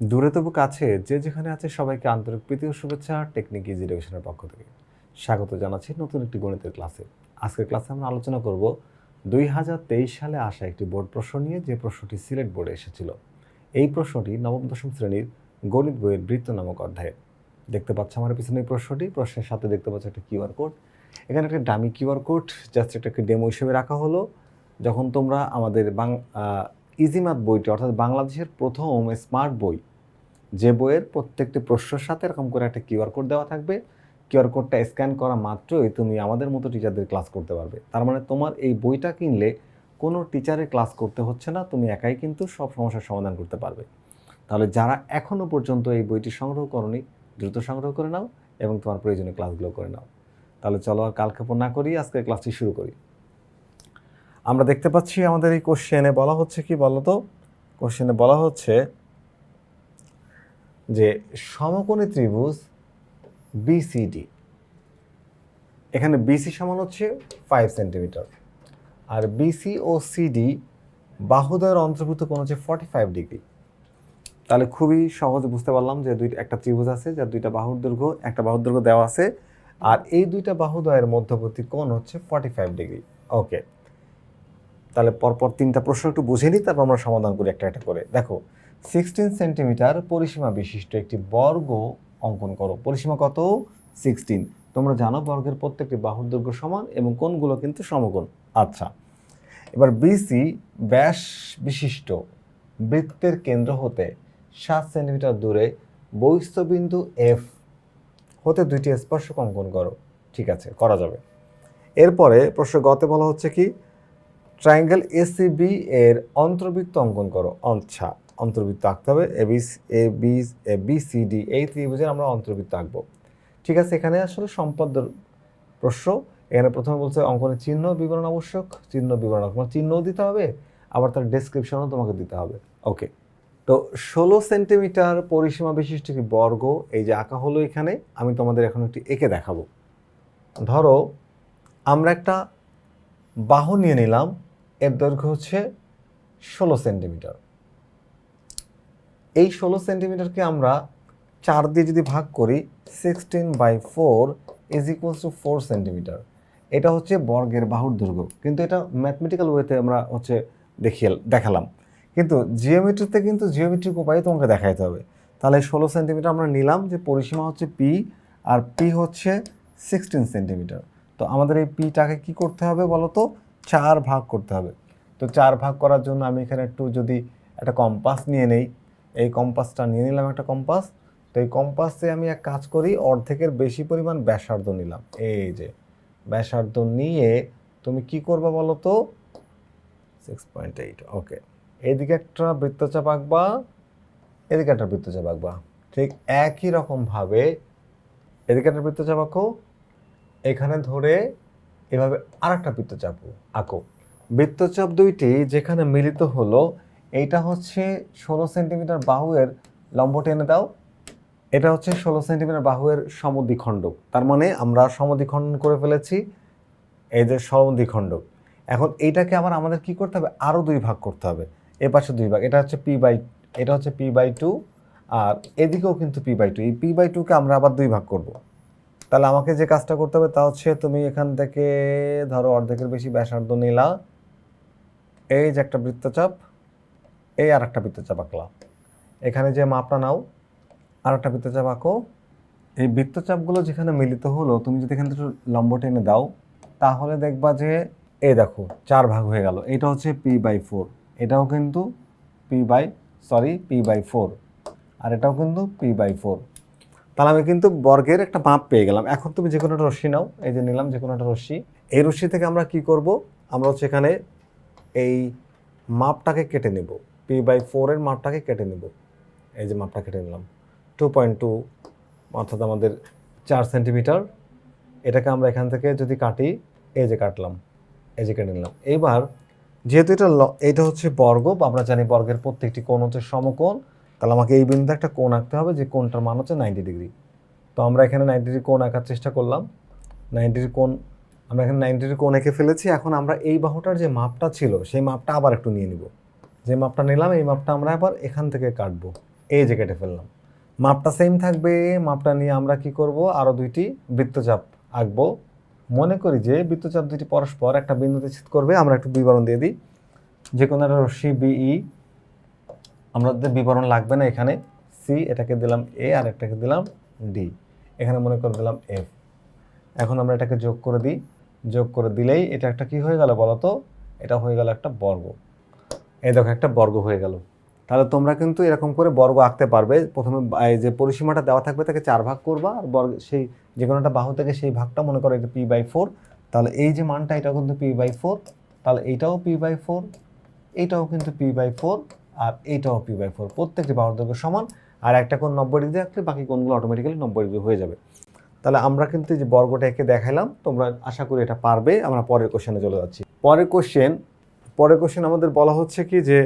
দূরে তবু কাছে, যে যেখানে আছে সবাইকে আন্তরিক প্রীতি ও শুভেচ্ছা টেকনিক ইজি এডুকেশনের পক্ষ থেকে। স্বাগত জানাচ্ছি নতুন একটি গণিতের ক্লাসে। আজকের ক্লাসে আমরা আলোচনা করব দুই হাজার তেইশ সালে আসা একটি বোর্ড প্রশ্ন নিয়ে, যে প্রশ্নটি সিলেট বোর্ডে এসেছিল। এই প্রশ্নটি নবম, দশম শ্রেণির গণিত বইয়ের বৃত্ত নামক অধ্যায়ে। দেখতে পাচ্ছ আমার পিছনে এই প্রশ্নটি। প্রশ্নের সাথে দেখতে পাচ্ছ একটা কিউআর কোড। এখানে একটা dummy Q R code, just একটা ডেমো হিসেবে রাখা হলো। যখন তোমরা আমাদের বাং ইজিমাত বইটি, অর্থাৎ বাংলাদেশের প্রথম স্মার্ট বই যে বইয়ের প্রত্যেকটি প্রশ্নের সাথে এরকম করে একটা কিউআর কোড দেওয়া থাকবে। কিউআর কোডটা স্ক্যান করা মাত্রই তুমি আমাদের মতো টিচারদের ক্লাস করতে পারবে। তার মানে তোমার এই বইটা কিনলে কোনো টিচারের ক্লাস করতে হচ্ছে না, তুমি একাই কিন্তু সব সমস্যার সমাধান করতে পারবে। তাহলে যারা এখনও পর্যন্ত এই বইটি সংগ্রহ করনি, দ্রুত সংগ্রহ করে নাও এবং তোমার প্রয়োজনীয় ক্লাসগুলো করে নাও। তাহলে চলো আর কালক্ষেপণ না করি আজকে ক্লাসটি শুরু করি। আমরা দেখতে পাচ্ছি আমাদের এই কোশ্চেনে বলা হচ্ছে কি বলতো? কোশ্চেনে বলা হচ্ছে যে সমকোণী ত্রিভুজ বিসিডি এখানে বিসি সমান হচ্ছে ফাইভ সেন্টিমিটার আর বিসি ও সিডি বাহুদয়ের অন্তর্ভুক্ত কোণ হচ্ছে ফর্টি ফাইভ ডিগ্রি তাহলে খুবই সহজে বুঝতে পারলাম যে দুইটা একটা ত্রিভুজ আছে, যার দুইটা বাহুর দৈর্ঘ্য, একটা বাহুর দৈর্ঘ্য দেওয়া আছে। আর এই দুইটা বাহুদয়ের মধ্যবর্তী কোণ হচ্ছে ফর্টি ফাইভ ডিগ্রি ওকে তাহলে পরপর তিনটা প্রশ্ন একটু বুঝে নিই, তারপর আমরা সমাধান করি একটা একটা করে। দেখো সিক্সটিন সেন্টিমিটার পরিসীমা বিশিষ্ট একটি বর্গ অঙ্কন করো। পরিসীমা কত? সিক্সটিন। তোমরা জানো বর্গের প্রত্যেকটি বাহুর দৈর্ঘ্য সমান এবং কোনগুলো কিন্তু সমকোণ। আচ্ছা এবার বিসি ব্যাস বিশিষ্ট বৃত্তের কেন্দ্র হতে সাত সেন্টিমিটার দূরে বহিস্থবিন্দু এফ হতে দুইটি স্পর্শক অঙ্কন করো। ঠিক আছে, করা যাবে। এরপরে প্রশ্ন গতে বলা হচ্ছে কি? ট্রায়াঙ্গেল এসিবি এর অন্তর্বৃত্ত অঙ্কন করো। আচ্ছা অন্তর্বৃত্ত আঁকতে হবে A B A B A B C D এই ত্রিভুজের আমরা অন্তর্বৃত্ত আঁকবো ঠিক আছে, এখানে আসলে সম্পদ প্রশ্ন। এখানে প্রথমে বলছে অঙ্কনের চিহ্ন বিবরণ আবশ্যক, চিহ্ন বিবরণ তোমার চিহ্নও দিতে হবে, আবার তার ডেসক্রিপশনও তোমাকে দিতে হবে। ওকে তো ষোলো সেন্টিমিটার পরিসীমা বিশিষ্ট একটি বর্গ, এই যে আঁকা হলো এখানে, আমি তোমাদের এখন একটি এঁকে দেখাবো। ধরো, আমরা একটা বাহু নিয়ে নিলাম, এর দৈর্ঘ্য হচ্ছে ষোলো সেন্টিমিটার। এই ষোলো সেন্টিমিটারকে আমরা চার দিয়ে যদি ভাগ করি sixteen by four is equals to four centimetre এটা হচ্ছে বর্গের বাহুর দৈর্ঘ্য। কিন্তু এটা ম্যাথমেটিক্যাল ওয়েতে আমরা হচ্ছে দেখিয়ে দেখালাম। কিন্তু জিওমেট্রিতে কিন্তু জিওমেট্রিক উপায়ে তোমাকে দেখাইতে হবে। তাহলে ষোলো সেন্টিমিটার আমরা নিলাম যে পরিসীমা হচ্ছে পি আর পি হচ্ছে সিক্সটিন সেন্টিমিটার তো আমাদের এই পিটাকে কি করতে হবে বলো তো চার ভাগ করতে হবে। তো চার ভাগ করার জন্য আমি এখানে একটু যদি একটা কম্পাস নিয়ে নেই এই কম্পাসটা নিয়ে নিলাম একটা কম্পাস। তো এই কম্পাসে আমি এক কাজ করি, অর্ধেকের বেশি পরিমাণ ব্যাসার্ধ নিলাম। এই যে, ব্যাসার্ধ নিয়ে তুমি কি করবে বলো তো? সিক্স পয়েন্ট এইট ওকে এদিকে একটা বৃত্তচাপ আঁকবা, এদিকে একটা বৃত্তচাপ আঁকবা। ঠিক একই রকমভাবে এদিকে একটা বৃত্তচাপ আঁকো, এখানে ধরে এভাবে আর একটা বৃত্তচাপ আঁকো। বৃত্তচাপ দুইটি যেখানে মিলিত হলো এইটা হচ্ছে ষোলো সেন্টিমিটার বাহুয়ের লম্ব টেনে দাও। এটা হচ্ছে ষোলো সেন্টিমিটার বাহুয়ের সমদ্বিখণ্ডক। তার মানে আমরা সমদ্বিখণ্ডন করে ফেলেছি, এই যে সমদ্বিখণ্ডক। এখন এইটাকে আবার আমাদের কি করতে হবে? আরও দুই ভাগ করতে হবে। এ পাশে দুই ভাগ, এটা হচ্ছে পি বাই, এটা হচ্ছে পি বাই টু, আর এদিকেও কিন্তু পি বাই টু। এই পি বাই টুকে আমরা আবার দুই ভাগ করব। তাহলে আমাকে যে কাজটা করতে হবে তা হচ্ছে তুমি এখান থেকে ধরো অর্ধেকের বেশি ব্যাসার্ধ নিলা। এই যে একটা বৃত্তচাপ এই আর একটা বৃত্তচাপ আঁকলাম এখানে যে মাপটা নাও আর একটা বৃত্তচাপ আঁকো। এই বৃত্তচাপগুলো যেখানে মিলিত হলো, তুমি যদি এখান একটু লম্ব টেনে দাও, তাহলে দেখবা যে এই দেখো, চার ভাগ হয়ে গেল। এটা হচ্ছে পি বাই ফোর। এটাও কিন্তু P by, sorry, P by four. আর এটাও কিন্তু পি বাই ফোর। তাহলে আমি কিন্তু বর্গের একটা মাপ পেয়ে গেলাম। এখন তুমি যে কোনো একটা রশ্মি নাও, এই যে নিলাম যে কোনো একটা রশ্মি। এই রশ্মি থেকে আমরা কি করব? আমরা হচ্ছে এখানে এই মাপটাকে কেটে নেব। পি বাই ফোরের মাপটাকে কেটে নেব। এই যে মাপটা কেটে নিলাম। টু পয়েন্ট টু অর্থাৎ আমাদের চার সেন্টিমিটার এটাকে আমরা এখান থেকে যদি কাটি, এই যে কাটলাম, এই যে কেটে নিলাম। এইবার যেহেতু এটা এটা হচ্ছে বর্গ, আমরা জানি বর্গের প্রত্যেকটি কোণ হচ্ছে সমকোণ, তাহলে আমাকে এই বিন্দুতে একটা কোণ আঁকতে হবে, যে কোণটার মান হচ্ছে নাইনটি ডিগ্রি তো আমরা এখানে নাইনটি ডিগ্রি কোণ আঁকার চেষ্টা করলাম। নাইনটি ডিগ্রি কোণ, আমরা এখানে নাইনটি ডিগ্রি কোণ এঁকে ফেলেছি। এখন আমরা এই বাহুটার যে মাপটা ছিল, সেই মাপটা আবার একটু নিয়ে নিব। যে মাপটা নিলাম, এই মাপটা আমরা আবার এখান থেকে কাটবো। এই যে কেটে ফেললাম। মাপটা সেম থাকবে, মাপটা নিয়ে আমরা কি করব? আরও দুইটি বৃত্তচাপ আঁকবো। মনে করি যে বৃত্তচাপ দুইটি পরস্পর একটা বিন্দুতে ছেদ করবে, আমরা একটু বিবরণ দিয়ে দিই। যে কোনো একটা রশ্মি বিই আমাদের বিবরণ লাগবে না এখানে। সি এটাকে দিলাম এ আর একটাকে দিলাম ডি এখানে মনে করে দিলাম এফ এখন আমরা এটাকে যোগ করে দিই। যোগ করে দিলেই এটা একটা কি হয়ে গেল বলো তো এটা হয়ে গেল একটা বর্গ। এই দেখো, একটা বর্গ হয়ে গেল। তাহলে তোমরা কিন্তু এরকম করে বর্গ আঁকতে পারবে। প্রথমে যে পরিসীমাটা দেওয়া থাকবে, তাকে চার ভাগ করবা আর বর্গ, সেই যে কোনো একটা বাহু থেকে সেই ভাগটা মনে করো এটা পি বাই ফোর। তাহলে এই যে মানটা এটা কিন্তু পি বাই ফোর। তাহলে এইটাও পি বাই ফোর, এইটাও কিন্তু পি বাই ফোর আর এইটাও পি বাই ফোর। প্রত্যেকটি বাহুর দৈর্ঘ্য সমান আর একটা কোণ নব্বই ডিগ্রি রাখলে বাকি কোণগুলো অটোমেটিক্যালি নব্বই ডিগ্রি হয়ে যাবে। তাহলে আমরা কিন্তু যে বর্গটা একে দেখাইলাম, তোমরা আশা করি এটা পারবে। আমরা পরের কোশ্চেনে চলে যাচ্ছি। পরের কোশ্চেন পরের কোশ্চেন আমাদের বলা হচ্ছে কি যে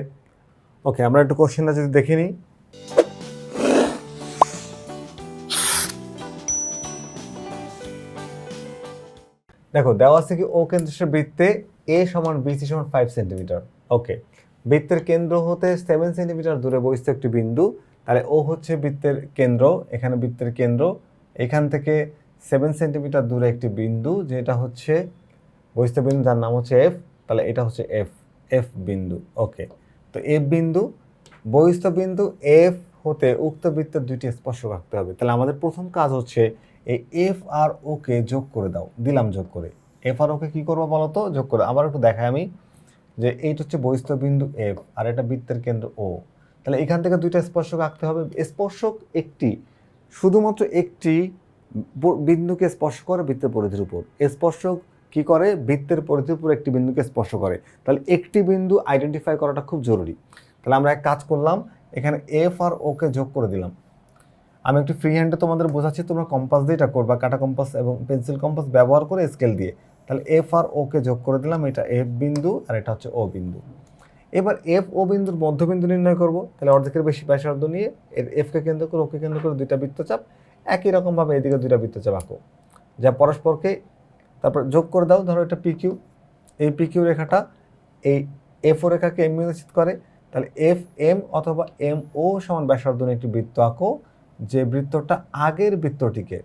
ওকে আমরা একটু কোশ্চেনটা যদি দেখে নিই। দেখো, দেওয়া আছে কি ও কেন্দ্রের বৃত্তে এ সমান বিসি সমান ফাইভ সেন্টিমিটার ওকে বৃত্তের কেন্দ্র হতে সেভেন সেন্টিমিটার দূরে বসিত একটি বিন্দু, তাহলে ও হচ্ছে বৃত্তের কেন্দ্র, এখানে বৃত্তের কেন্দ্র, এখান থেকে সেভেন সেন্টিমিটার দূরে একটি বিন্দু, যেটা হচ্ছে বহিস্থ বিন্দু, যার নাম হচ্ছে এফ তাহলে এটা হচ্ছে এফ এফ বিন্দু ওকে তো এফ বিন্দু, বহিস্থ বিন্দু এফ হতে উক্ত বৃত্তের দুইটি স্পর্শক রাখতে হবে। তাহলে আমাদের প্রথম কাজ হচ্ছে এই এফ আর ওকে যোগ করে দাও, দিলাম যোগ করে। এফ আর ওকে কী করব বলো তো যোগ করে। আবার একটু দেখাই আমি যে এইটা হচ্ছে বহিস্থ বিন্দু এফ আর এটা বৃত্তের কেন্দ্র ও তাহলে এখান থেকে দুইটা স্পর্শক আঁকতে হবে। স্পর্শক একটি, শুধুমাত্র একটি বিন্দুকে স্পর্শ করে বৃত্তের পরিধির উপর। স্পর্শক কি করে? বৃত্তের পরিধির উপর একটি বিন্দুকে স্পর্শ করে। তাহলে একটি বিন্দু আইডেন্টিফাই করাটা খুব জরুরি। তাহলে আমরা এক কাজ করলাম, এখানে এফ আর ওকে যোগ করে দিলাম। আমি একটু ফ্রি হ্যান্ডে তোমাদের বোঝাচ্ছি, তোমরা কম্পাস দিয়ে এটা করবা, কাটা কম্পাস এবং পেন্সিল কম্পাস ব্যবহার করে স্কেল দিয়ে। তাহলে এফ আর ওকে যোগ করে দিলাম, এটা এফ বিন্দু আর এটা হচ্ছে ও বিন্দু। এবার এফ ও বিন্দুর মধ্যবিন্দু নির্ণয় করব। তাহলে অর্ধেকের বেশি ব্যাসার্ধ নিয়ে এর এফকে কেন্দ্র করে ওকে কেন্দ্র করে দুইটা বৃত্তচাপ, একই রকমভাবে এদিকে দুইটা বৃত্তচাপ আঁকো। যা পরস্পরকে তারপর যোগ করে দাও, ধরো এটা পিকিউ এই পিকিউ রেখাটা এই এফ ও রেখাকে এম বিন্দু করে। তাহলে এফ এম অথবা এম ও সমান ব্যাসার্ধ একটি বৃত্ত আঁকো, যে বৃত্তটা আগের বৃত্তটিকে,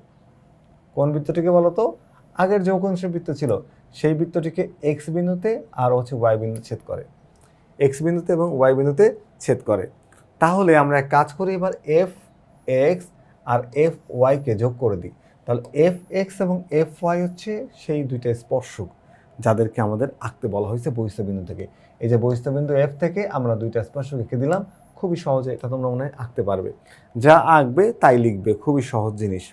কোন বৃত্তটিকে বলো তো? আগের যে অংশের বৃত্ত ছিল, সেই বৃত্তটিকে এক্স বিন্দুতে আর হচ্ছে ওয়াই বিন্দু ছেদ করে। এক্স বিন্দুতে এবং ওয়াই বিন্দুতে ছেদ করে। তাহলে আমরা এক কাজ করি, এবার এফ এক্স আর এফ ওয়াইকে যোগ করে দিই। তাহলে এফ এক্স এবং এফ ওয়াই হচ্ছে সেই দুইটা স্পর্শক যাদেরকে আমাদের আঁকতে বলা হয়েছে বহিস্থ বিন্দু থেকে। এই যে বহিস্থ বিন্দু এফ থেকে আমরা দুইটা স্পর্শক এঁকে দিলাম, খুবই সহজে এটা তোমরা মনে হয় আঁকতে পারবে। যা আঁকবে তাই লিখবে, খুবই সহজ জিনিস।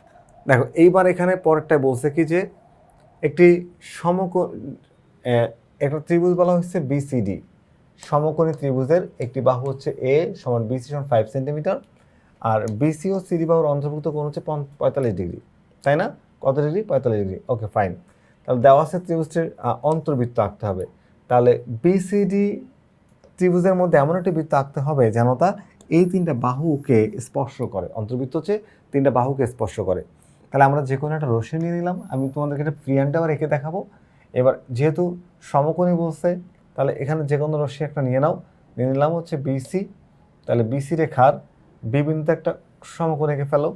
দেখো, এইবার এখানে পরেরটায় বলছে কি যে একটি সমকোণ একটা ত্রিভুজ বলা হচ্ছে বিসিডি সমকোণী ত্রিভুজের একটি বাহু হচ্ছে এ সমান বিসি সমান ফাইভ সেন্টিমিটার আর বিসি ও সিডি বাহুর অন্তর্ভুক্ত কোণ হচ্ছে পঁয়তাল্লিশ ডিগ্রি তাই না? কত ডিগ্রি? পঁয়তাল্লিশ ডিগ্রি। ওকে ফাইন তাহলে দেওয়া আছে ত্রিভুজটির অন্তর্বৃত্ত আঁকতে হবে। তাহলে বিসিডি ত্রিভুজের মধ্যে এমন একটি বৃত্ত আঁকতে হবে যেন তা এই তিনটা বাহুকে স্পর্শ করে। অন্তর্বৃত্ত হচ্ছে তিনটা বাহুকে স্পর্শ করে। তাহলে আমরা যে কোনো একটা রশ্মি নিয়ে নিলাম। আমি তোমাদেরকে একটা ফ্রি হ্যান্ডে আবার রেখে দেখাবো। এবার যেহেতু সমকোণী বলছে, তাহলে এখানে যে কোনো রশ্মি একটা নিয়ে নাও। নিয়ে নিলাম হচ্ছে বিসি তাহলে বিসি রেখার বি বিন্দুতে একটা সমকোণ এঁকে ফেলো।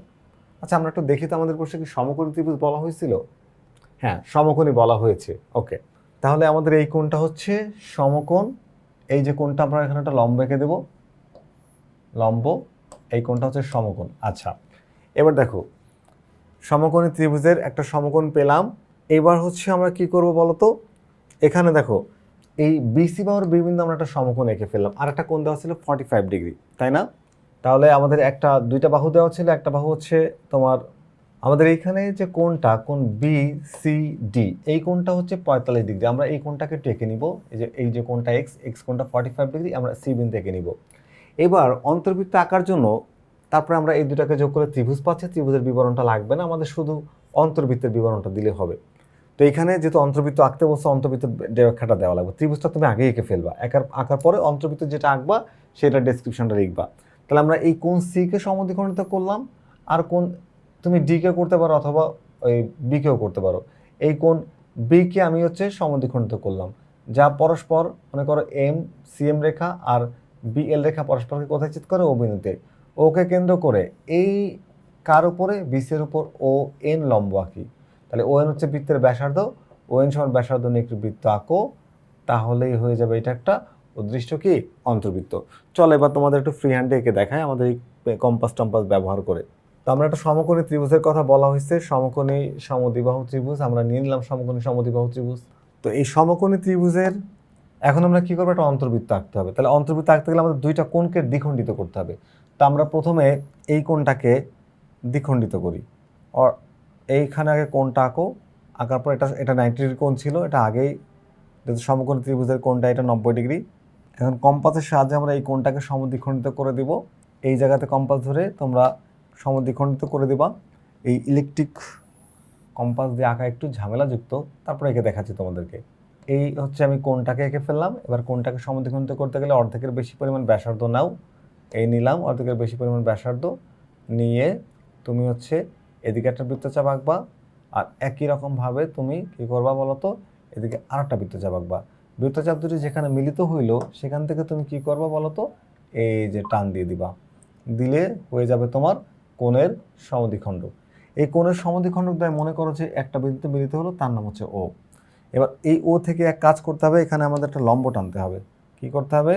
আচ্ছা আমরা একটু দেখি তো আমাদের প্রশ্নে কি সমকোণী ত্রিভুজ বলা হয়েছিল? হ্যাঁ সমকোণী বলা হয়েছে। ওকে, তাহলে আমাদের এই কোণটা হচ্ছে সমকোণ। এই যে কোণটা আমরা এখানে একটা লম্ব এঁকে দেবো। লম্ব, এই কোণটা হচ্ছে সমকোণ। আচ্ছা এবার দেখো, সমকোণী ত্রিভুজের একটা সমকোণ পেলাম। এবার হচ্ছে আমরা কি করব বলতো? এখানে দেখো, এই বিসি বাহুর বিভিন্ন আমরা একটা সমকোণ এঁকে ফেললাম। আর একটা কোণ দেওয়া ছিল ফর্টি ফাইভ ডিগ্রি তাই না? তাহলে আমাদের একটা, দুইটা বাহু দেওয়া ছিল, একটা বাহু হচ্ছে তোমার, আমাদের এইখানে যে কোণটা, কোণ বি সি ডি এই কোণটা হচ্ছে পঁয়তাল্লিশ ডিগ্রি। আমরা এই কোণটাকে টেকে নিব, এই যে এই যে কোণটা এক্স এক্স কোণটা ফর্টি ফাইভ ডিগ্রি, আমরা সি বিন থেকে নিব। এবার অন্তর্বৃত্ত আঁকার জন্য, তারপরে আমরা এই দুটাকে যোগ করে ত্রিভুজ পাচ্ছি, ত্রিভুজের বিবরণটা লাগবে না, আমাদের শুধু অন্তর্বৃত্তের বিবরণটা দিলে হবে। তো এখানে যেহেতু অন্তর্বৃত্ত আঁকতে বলছে অন্তর্বৃত্তের ব্যাখ্যাটা দেওয়া লাগবে। ত্রিভুজটা তুমি আগে এঁকে ফেলবা। একার, আঁকার পরে অন্তর্বৃত্ত যেটা আঁকবা, সেটা ডেসক্রিপশনটা লিখবা। তাহলে আমরা এই কোন সিকে সমদ্বিখণ্ডিত করলাম? আর কোন তুমি ডিকে করতে পারো অথবা ওই বিকেও করতে পারো। এই কোন বিকে আমি হচ্ছে সমদ্বিখণ্ডিত করলাম। যা পরস্পর, মনে করো এম সিএম রেখা আর বিএল রেখা পরস্পরকে কোথায় ছেদ করে? ও ওকে কেন্দ্র করে এই কার উপরে? বিসের উপর। ও এন লম্ব আঁকি। তাহলে ও এন হচ্ছে বৃত্তের ব্যাসার্ধ। ও এন সমান ব্যাসার্ধ নিয়ে একটি বৃত্ত আঁকো। তাহলেই হয়ে যাবে এটা একটা উদ্দৃষ্ট কি? অন্তর্বৃত্ত চল এবার তোমাদের একটু ফ্রি হ্যান্ডে এঁকে দেখায় আমাদের এই কম্পাস টম্পাস ব্যবহার করে। তো আমরা একটা সমকোণী ত্রিভুজের কথা বলা হয়েছে, সমকোণী সমদ্বিবাহু ত্রিভুজ, আমরা নিয়ে নিলাম সমকোণী সমদ্বিবাহু ত্রিভুজ। তো এই সমকোণী ত্রিভুজের এখন আমরা কী করব? একটা অন্তর্বৃত্ত আঁকতে হবে। তাহলে অন্তর্বৃত্ত আঁকতে গেলে আমাদের দুইটা কোণকে দ্বিখণ্ডিত করতে হবে। তো আমরা প্রথমে এই কোণটাকে দ্বিখণ্ডিত করি। অর এইখানে আগে কোণটা আঁকো। আঁকার পর এটা এটা নাইনটি ডিগ্রি কোণ ছিল, এটা আগেই সমকোণী ত্রিভুজের কোণটা, এটা নব্বই ডিগ্রি। এখন কম্পাসের সাহায্যে আমরা এই কোণটাকে সমদ্বিখণ্ডিত করে দিব। এই জায়গাতে কম্পাস ধরে তোমরা সমদ্বিখণ্ডিত করে দিবা। এই ইলেকট্রিক কম্পাস দিয়ে আঁকা একটু ঝামেলাযুক্ত, তারপরে এঁকে দেখাচ্ছি তোমাদেরকে। এই হচ্ছে আমি কোনটাকে এঁকে ফেললাম। এবার কোনটাকে সমদ্বিখণ্ডিত করতে গেলে অর্ধেকের বেশি পরিমাণ ব্যাসার্ধ নাও। এই নিলাম, অর্ধেকের বেশি পরিমাণ ব্যাসার্ধ। নিয়ে তুমি হচ্ছে এদিকে একটা বৃত্তচাপ আঁকবা। আর একই রকমভাবে তুমি কী করবা বলো তো এদিকে আর একটা বৃত্তচাপ আঁকবা। বৃত্তচাপ দুটি যেখানে মিলিত হইল, সেখান থেকে তুমি কি করবা বলো তো? এই যে টান দিয়ে দিবা। দিলে হয়ে যাবে তোমার কোণের সমদ্বিখণ্ড। এই কোণের সমদ্বিখণ্ডক দ্বারা মনে করো যে একটা বিন্দুতে মিলিত হলো, তার নাম হচ্ছে ও এবার এই ও থেকে এক কাজ করতে হবে, এখানে আমাদের একটা লম্ব টানতে হবে। কি করতে হবে?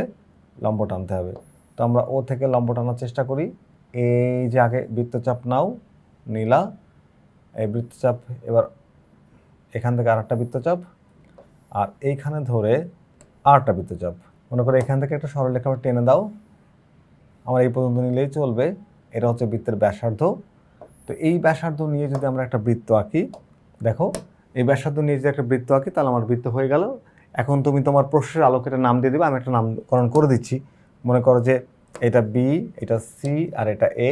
লম্ব টানতে হবে। তো আমরা ও থেকে লম্ব টানার চেষ্টা করি। এই যে আগে বৃত্তচাপ নাও, নীলা। এই বৃত্তচাপ এবার এখান থেকে আরেকটা বৃত্তচাপ আর এইখানে ধরে আরেকটা বৃত্তচাপ মনে করো এখান থেকে একটা সরলরেখা টেনে দাও। আমার এই পর্যন্ত নিলেই চলবে। এটা হচ্ছে বৃত্তের ব্যাসার্ধ। তো এই ব্যাসার্ধ নিয়ে যদি আমরা একটা বৃত্ত আঁকি, দেখো, এই ব্যাসার্ধ নিয়ে যদি একটা বৃত্ত আঁকি, তাহলে আমার বৃত্ত হয়ে গেল। এখন তুমি তোমার প্রশ্নের আলোকে একটা নাম দিয়ে দিবে, আমি একটা নামকরণ করে দিচ্ছি। মনে করো যে এটা বি এটা সি আর এটা এ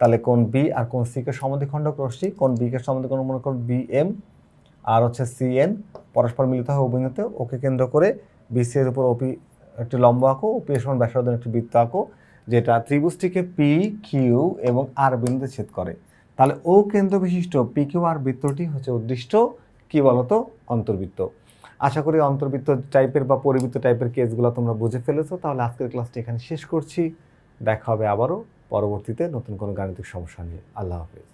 তাহলে কোন বি আর কোন সিকে সমদ্বিখণ্ডক রশ্মি, কোন বিকে সমদ্বিখণ্ডক মনে করো বি এম আর হচ্ছে সি এন পরস্পর মিলিত হয় অভিনেতে ওকে কেন্দ্র করে বিসি এর উপর ওপি একটি লম্ব আঁকো, ওপি এর সমান ব্যাসার্ধ একটি বৃত্ত আঁকো, যেটা ত্রিভুজটিকে পি কিউ এবং আর বিন্দুতে ছেদ করে। তাহলে ও কেন্দ্র বিশিষ্ট পি কিউ আর বৃত্তটি হচ্ছে উদ্দিষ্ট, কি বলতো? অন্তর্বৃত্ত। আশা করি অন্তর্বৃত্ত টাইপের বা পরিবৃত্ত টাইপের কেসগুলো তোমরা বুঝে ফেলেছো। তাহলে আজকের ক্লাসটি এখানে শেষ করছি। দেখা হবে আবারও পরবর্তীতে নতুন কোনো গাণিতিক সমস্যা নিয়ে। আল্লাহ হাফেজ।